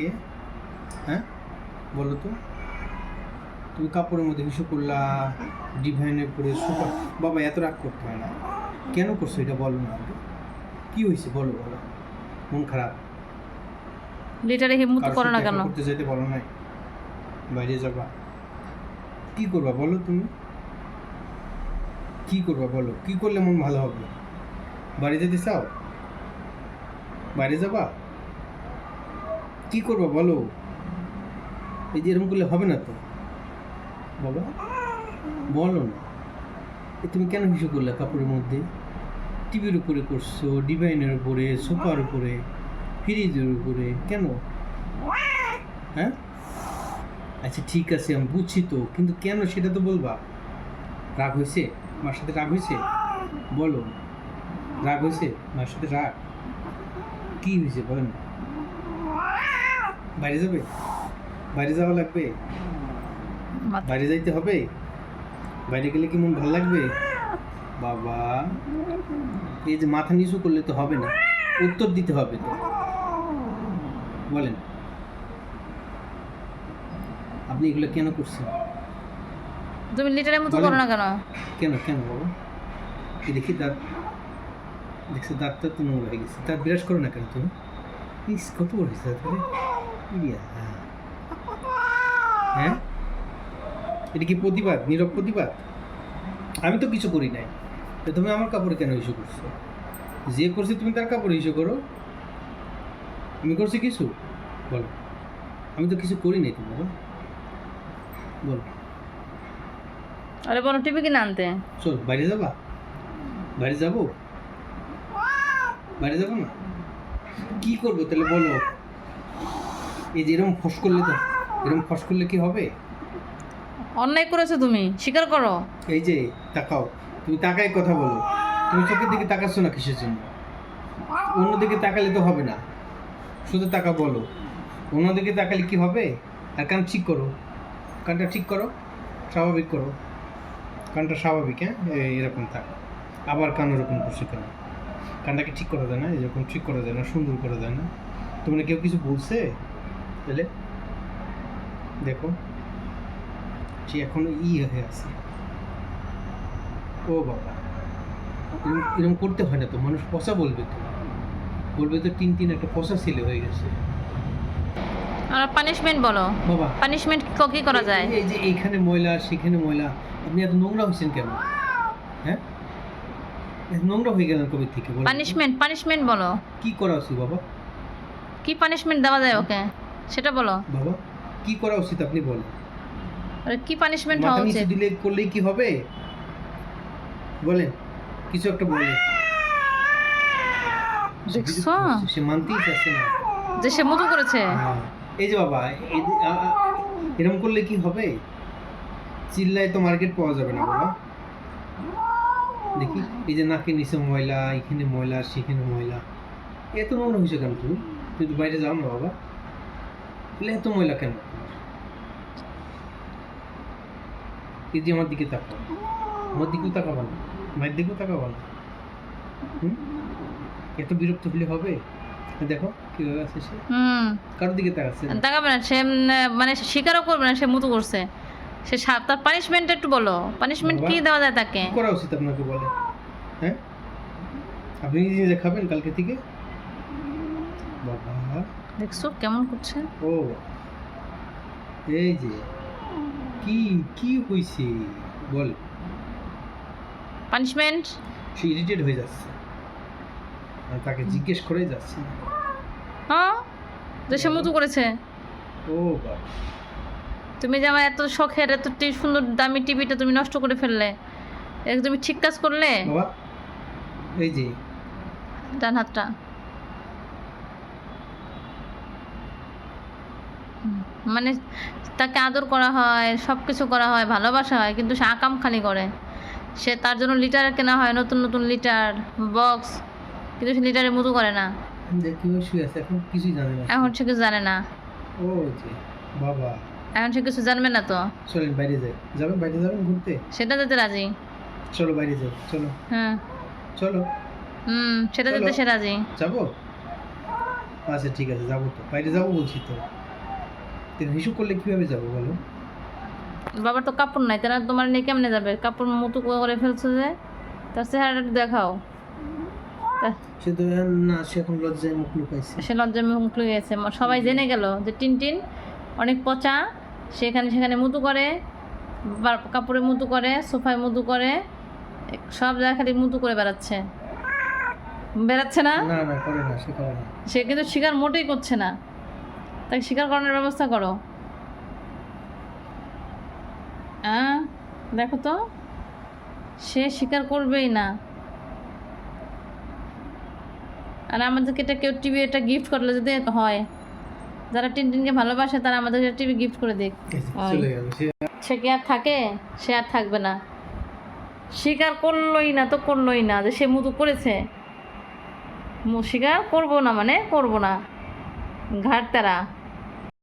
কে? হ্যাঁ? বলো তো। তুমি কাপড়ের মধ্যে কিছু করলা ডিভাইনের পরে সুপার বাবা এত রাগ করতে হয় না। কেন করছ এটা বলো না কি হয়েছে? বলো বলো। মন খারাপ। লিটারে হিম্মত করো না কেন? করতে যেতে বলো নাই। বাইরে যাবা। কি করবা বলো তুমি? কি করবা বলো? কি করলে মন ভালো হবে? বাড়ি যেতে চাও? বাইরে যাবা? কি করবা বলো? এই যে এরকম করলে হবে না তো। বাবা বলো না। তুমি কেন হিসু করলে কাপড়ের মধ্যে? টিভির উপরে করছ, ডিভাইনের উপরে, সোফার উপরে, ফ্রিজের উপরে, কেন? হ্যাঁ? আচ্ছা ঠিক আছে, আমি বুঝছি তো। কিন্তু কেন সেটা তো বলবা? রাগ হয়েছে? মার সাথে রাগ হয়েছে? বলো। রাগ হয়েছে? মার সাথে রাগ? কি হয়েছে বলেন? বাইরে যাবে? বাইরে যাওয়া লাগবে? বাইরে যাইতে হবে? বাইরে গেলে কি মন ভালো লাগবে? বাবা এই যে মাথা নিচু করলে তো হবে না। উত্তর দিতে হবে তো। বলেন। আপনি এগুলো কেন করছেন? তুমি লিটারের মতো করো না কেন? কেন কেন বাবা? এই দেখি দাঁত। দেখছি দাঁতটা তো নোংরা হয়ে গেছে। দাঁত বিরাজ করো না কেন তুমি? ইস কত বড় হয়েছে দাঁত হ্যাঁ? এটা কি প্রতিবাদ? নীরব প্রতিবাদ? আমি তো কিছু করি নাই। তো তুমি আমার কাপড়ে কেন ইস্যু করছ? যে করছে তুমি তার কাপড়ে ইস্যু করো। আমি করছি কিছু? বলো। আমি তো কিছু করি নাই তুমি বলো বলো। আরে বলো টিভি কিনে আনতে। চল বাইরে যাবা? বাইরে যাব? বাইরে যাব না? কি করব তাহলে বলো। এই যে এরকম ফস করলে তো এরকম ফস করলে কি হবে? অন্যায় করেছ তুমি স্বীকার করো। এই যে তাকাও তুমি তাকাই কথা বলো। তুমি চোখের দিকে তাকাচ্ছ না কিসের জন্য? অন্যদিকে তাকালে তো হবে না। শুধু তাকা বলো। অন্যদিকে তাকালে কি হবে? আর কান ঠিক করো। কানটা ঠিক করো স্বাভাবিক করো। কানটা স্বাভাবিক হ্যাঁ? এরকম থাক। আবার কান ওরকম করছে কেন? কানটাকে ঠিক করা যায় না এরকম ঠিক করা যায় না সুন্দর করা যায় না। তোমরা কেউ কিছু বলছে? তাহলে দেখো সে এখনও ই হয়ে আছে। ও বাবা এরকম করতে হয় না তো মানুষ পচা বলবে তো। বলবে তো তিন তিন একটা পচা ছেলে হয়ে গেছে। আর পানিশমেন্ট বলো। বাবা পানিশমেন্ট কি করা যায়? এই যে এইখানে ময়লা সেখানে ময়লা আপনি এত নোংরা হয়েছেন কেন? হ্যাঁ? নোংরা হয়ে গেলেন কবে থেকে? পানিশমেন্ট পানিশমেন্ট বলো। কি করা উচিত বাবা? কি পানিশমেন্ট দেওয়া যায় ওকে? সেটা বলো। বাবা কি করা উচিত আপনি বলেন? আরে কি পানিশমেন্ট হওয়া উচিত? দিলে করলেই কি হবে? বলেন কিছু একটা বলে দেখছ? সে মানতেই চাচ্ছে না। যে সে মতো করেছে। হ্যাঁ। এই যে বাবা এরকম করলে কি হবে? চিল্লায় তো মার্কেট পাওয়া যাবে না বাবা। দেখি এই যে নাকের নিচে ময়লা এখানে ময়লা সেখানে ময়লা। এত নোংরা হয়েছে কেন তুমি? তুমি তো বাইরে যাও না বাবা। তাহলে এত ময়লা কেন? এই যে আমার দিকে তাকাও। আমার দিকেও তাকাবো না। মায়ের দিকেও তাকাবো না। হুম? এত বিরক্ত হলে হবে? দেখো কীভাবে আছে সে। কারোর দিকে তাকাচ্ছে। দেখাবে না সে মানে স্বীকারও করবে না সে মতো করছে। সে তার পানিশমেন্ট একটু বলো। পানিশমেন্ট কি দেওয়া যায় তাকে? করা উচিত আপনাকে বলে? হ্যাঁ? আপনি নিজে খাবেন কালকে থেকে? বাবা। দেখছ কেমন করছে? ও এই যে কি কি হয়েছে বল। পানিশমেন্ট সে ইরিটেট হয়ে যাচ্ছে। তাকে জিজ্ঞেস করে যাচ্ছে হ্যাঁ? যে সে মতো করেছে? ও বাবা। তুমি যে আমার এত শখের এত সুন্দর দামি টিভিটা তুমি নষ্ট করে ফেললে। তুমি ঠিক কাজ করলে? বাবা এই যে। ডান হাতটা। মানে তাকে আদর করা হয় সব কিছু করা হয় ভালোবাসা হয় কিন্তু সে আকাম খালি করে। সে তার জন্য লিটার কেনা হয় নতুন নতুন লিটার বক্স কিন্তু সে লিটারের মতো করে না। এখন সে কিছু জানে না। ও বাবা। এখন সে কিছু জানবে না তো। চলেন বাইরে যাই। যাবেন বাইরে যাবেন ঘুরতে? সেটা যেতে রাজি। চলো বাইরে যাই চলো। হ্যাঁ চলো। হুম সেটা যেতে সে রাজি। যাব? আচ্ছা ঠিক আছে যাব তো। বাইরে যাব বলছি তো। হিসু করলে কীভাবে যাব বলো? বাবার তো কাপড় নাই তারা তোমার নিয়ে কেমনে যাবে? কাপড় মতো করে ফেলছো যে তার চেহারাটা দেখাও। সে তো না সে এখন লজ্জায় মুখ লুকাইছে। সে লজ্জা মুখ গেছে সবাই জেনে গেল যে টিনটিন অনেক পচা সেখানে সেখানে মুতু করে কাপড়ে মুতু করে সোফায় মুতু করে সব জায়গায় খালি মুতু করে বেড়াচ্ছে। বেড়াচ্ছে না? না না করে না সে করে না। সে কিন্তু শিকার মোটেই করছে না। তাকে শিকার করানোর ব্যবস্থা করো। আহ, দেখো তো সে স্বীকার করবেই না। আর আমাদেরকে এটা কেউ টিভি এটা গিফট করলে যদি হয় যারা টিনটিনকে ভালোবাসে তারা আমাদেরকে টিভি গিফট করে দিক। গেল সে কি আর থাকে? সে আর থাকবে না। স্বীকার করলোই না তো করলোই না যে সে মতো করেছে। মু- স্বীকার করব না মানে করব না। ঘাট তারা